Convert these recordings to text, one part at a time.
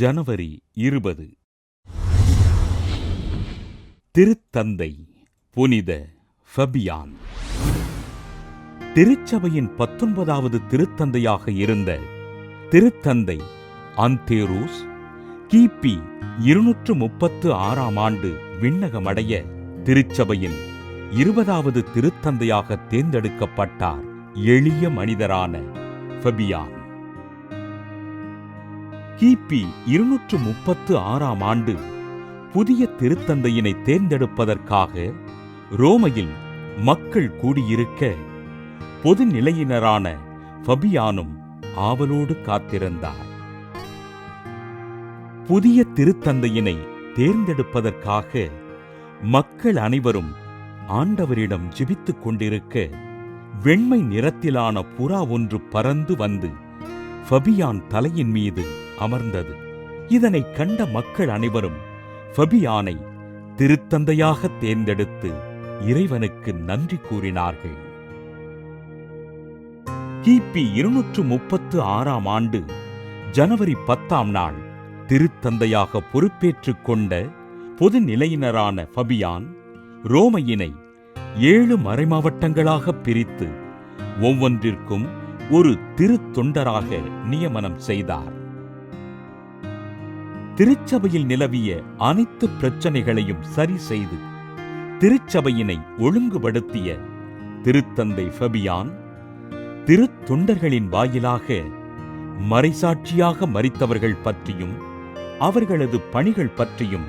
ஜனவரி இருபது. திருத்தந்தை புனித ஃபபியான். திருச்சபையின் பத்தொன்பதாவது திருத்தந்தையாக இருந்த திருத்தந்தை அந்தேரூஸ் கிபி இருநூற்று முப்பத்து ஆறாம் ஆண்டு விண்ணகமடைய திருச்சபையின் இருபதாவது திருத்தந்தையாக தேர்ந்தெடுக்கப்பட்டார் எளிய மனிதரான ஃபபியான். கிபி இருநூற்று முப்பத்து ஆறாம் ஆண்டு புதிய திருத்தந்தையினை தேர்ந்தெடுப்பதற்காக ரோமையில் மக்கள் கூடியிருக்க பொது நிலையினரான ஃபபியானும் ஆவலோடு காத்திருந்தார். புதிய திருத்தந்தையினை தேர்ந்தெடுப்பதற்காக மக்கள் அனைவரும் ஆண்டவரிடம் ஜெபித்துக் கொண்டிருக்க வெண்மை நிறத்திலான புறா ஒன்று பறந்து வந்து ஃபபியான் தலையின் மீது அமர்ந்தது. இதனைக் கண்ட மக்கள் அனைவரும் ஃபபியானை திருத்தந்தையாக தேர்ந்தெடுத்து இறைவனுக்கு நன்றி கூறினார்கள். கிபி இருநூற்று முப்பத்து ஆறாம் ஆண்டு ஜனவரி பத்தாம் நாள் திருத்தந்தையாக பொறுப்பேற்றுக் கொண்ட பொது நிலையினரான ஃபபியான் ரோமையினை ஏழு மறைமாவட்டங்களாக பிரித்து ஒவ்வொன்றிற்கும் ஒரு திருத்தொண்டராக நியமனம் செய்தார். திருச்சபையில் நிலவிய அனைத்து பிரச்சனைகளையும் சரி செய்து திருச்சபையினை ஒழுங்குபடுத்திய திருத்தந்தை ஃபபியான் திருத்தொண்டர்களின் வாயிலாக மறைசாட்சியாக மறித்தவர்கள் பற்றியும் அவர்களது பணிகள் பற்றியும்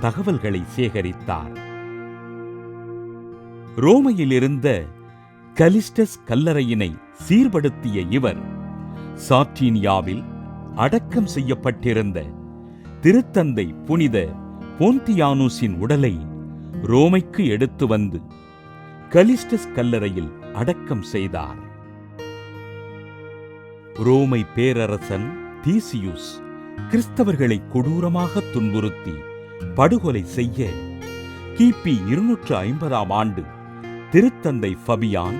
தகவல்களை சேகரித்தார். ரோமையில் இருந்த கலிஸ்டஸ் கல்லறையினை சீர்படுத்திய இவர் சாட்ரீனியாவில் அடக்கம் செய்யப்பட்டிருந்த திருத்தந்தை புனித போந்தியானூஸின் உடலை ரோமைக்கு எடுத்து வந்து கலிஸ்டஸ் கல்லறையில் அடக்கம் செய்தார். ரோமை பேரரசன் தீசியூஸ் கிறிஸ்தவர்களை கொடூரமாக துன்புறுத்தி படுகொலை செய்ய கிபி இருநூற்று ஐம்பதாம் ஆண்டு திருத்தந்தை ஃபபியான்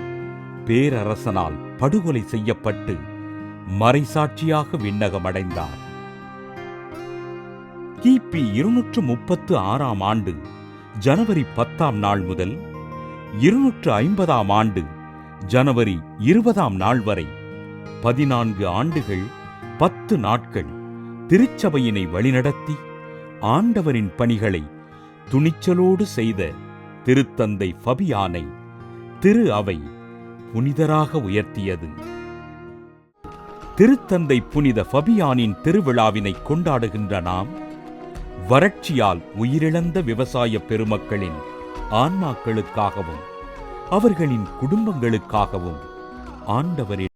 பேரரசனால் படுகொலை செய்யப்பட்டு மறைசாட்சியாக விண்ணகமடைந்தார். கிபி இருநூற்று முப்பத்து ஆறாம் ஆண்டு ஜனவரி பத்தாம் நாள் முதல் இருநூற்று ஐம்பதாம் ஆண்டு ஜனவரி இருபதாம் நாள் வரை பதினான்கு ஆண்டுகள் பத்து நாட்கள் திருச்சபையினை வழிநடத்தி ஆண்டவரின் பணிகளை துணிச்சலோடு செய்த திருத்தந்தை ஃபபியானை திரு அவை புனிதராக உயர்த்தியது. திருத்தந்தை புனித ஃபபியானின் திருவிழாவினை கொண்டாடுகின்ற நாம் வறட்சியால் உயிரிழந்த விவசாய பெருமக்களின் ஆன்மாக்களுக்காகவும் அவர்களின் குடும்பங்களுக்காகவும் ஆண்டவரின்